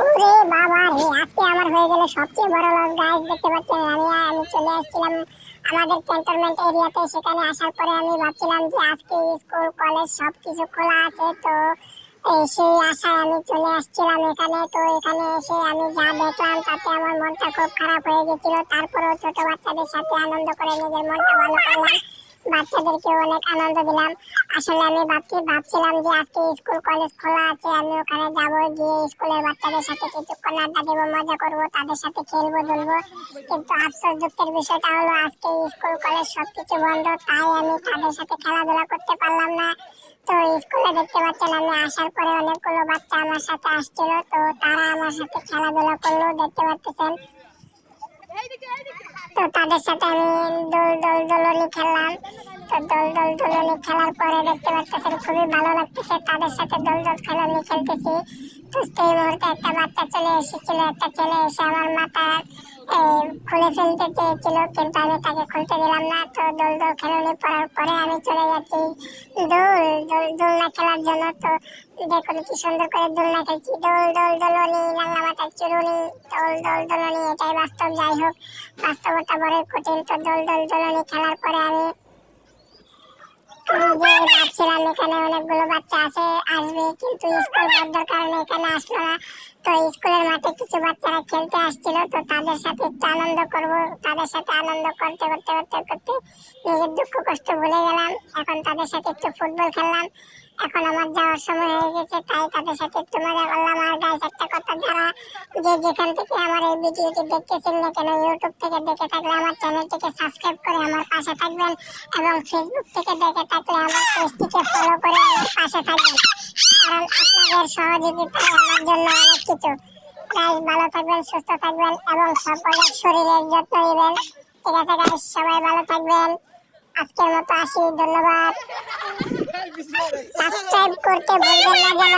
ওরে বাবা রে, আজকে আমার হয়ে গেল সবচেয়ে বড় লস গাইস দেখতে পাচ্ছেন? আমি আমি চলে আসছিলাম আমাদের ক্যান্টনমেন্ট এরিয়াতে। সেখানে আসার পরে আমি ভাবছিলাম যে আজকে স্কুল কলেজ সব কিছু খোলা আছে, তো সেই আশায় আমি চলে আসছিলাম এখানে। তো এখানে এসে আমি যা দেখলাম, তাতে আমার মনটা খুব খারাপ হয়ে গেছিল। তারপরেও ছোট বাচ্চাদের সাথে আনন্দ করে নিজের মনটা ভালো করলাম। বাচ্চাদেরকে অনেক আনন্দ দিলাম। আসলে আমি ভাবছি, ভাবছিলাম যে আজকে স্কুল, কলেজ খোলা আছে, আমি ওখানে যাব, গিয়ে স্কুলের বাচ্চাদের সাথে কিছুক্ষণ আড্ডা দেবো, মজা করব, তাদের সাথে খেলব, দুলবো। কিন্তু আফসোস দুঃখের বিষয়টা হলো, আজকে স্কুল, কলেজ সবকিছু বন্ধ, তাই আমি তাদের সাথে খেলাধুলা করতে পারলাম না। তো স্কুলে দেখতে পাচ্ছেন, আমি আসার পরে অনেকগুলো বাচ্চা আমার সাথে আসছিল, তো তারা আমার সাথে খেলাধুলা করল, দেখতে পাচ্ছেন। তো তাদের সাথে আমি দোল দোল দোলনি খেললাম তো দোল দোল দোলনি খেলার পরে দেখতে পাচ্ছেন খুবই ভালো লাগতেছে। তাদের সাথে দোল দোল খেলনি খেলতেছি। তো সেই মুহূর্তে একটা বাচ্চা চলে এসেছিল, একটা ছেলে এসে আমার মাথা খুলে ফেলতে চেয়েছিল, কিন্তু আমি তাকে খুলতে দিলাম না। তো দোল দোল খেলনি পড়ার পরে আমি চলে যাচ্ছি। দোল দোল, দোলনা খেলার জন্য। তো দেখুন কি সুন্দর করে দোলনা খেলছি। দোল দোল, দোলনি রান্না মাথার চুরুনি। দোল দোল, দোলনি, এটাই বাস্তব, যাই হোক। বাস্তবতা বড় কঠিন। তো দোল দোল, দোলনি খেলার পরে আমি ভাবছিলাম, এখানে অনেকগুলো বাচ্চা আছে, আসবে। কিন্তু স্কুল বন্ধের কারণে এখানে আসলো না। তো স্কুলের মাঠে কিছু বাচ্চারা খেলতে আসছিল, তো তাদের সাথে একটু আনন্দ করব। তাদের সাথে আনন্দ করতে করতে করতে করতে নিজের দুঃখ, কষ্ট ভুলে গেলাম। এখন তাদের সাথে একটু ফুটবল খেললাম। এখন আমার যাওয়ার সময় হয়ে গেছে, তাই তাদের সাথে একটু মজা করলাম। আর গাইস একটা কথা যারা যে যেখান থেকে আমার এই ভিডিওটি দেখতেছেন না কেন ইউটিউব থেকে দেখে থাকলে আমার চ্যানেলটিকে সাবস্ক্রাইব করে আমার পাশে থাকবেন এবং ফেসবুক থেকে দেখে থাকলে আমার পেজটিকে ফলো করে আমার পাশে থাকবেন। কারণ আপনাদের সহযোগিতা আমার জন্য অনেক কিছু গাইস ভালো থাকবেন সুস্থ থাকবেন এবং সকলের শরীরের যত্ন নেবেন। ঠিক আছে গাইস সবাই ভালো থাকবেন। আজকের মতো আসি ধন্যবাদ। সাবস্ক্রাইব করতে ভুলবেন না যেন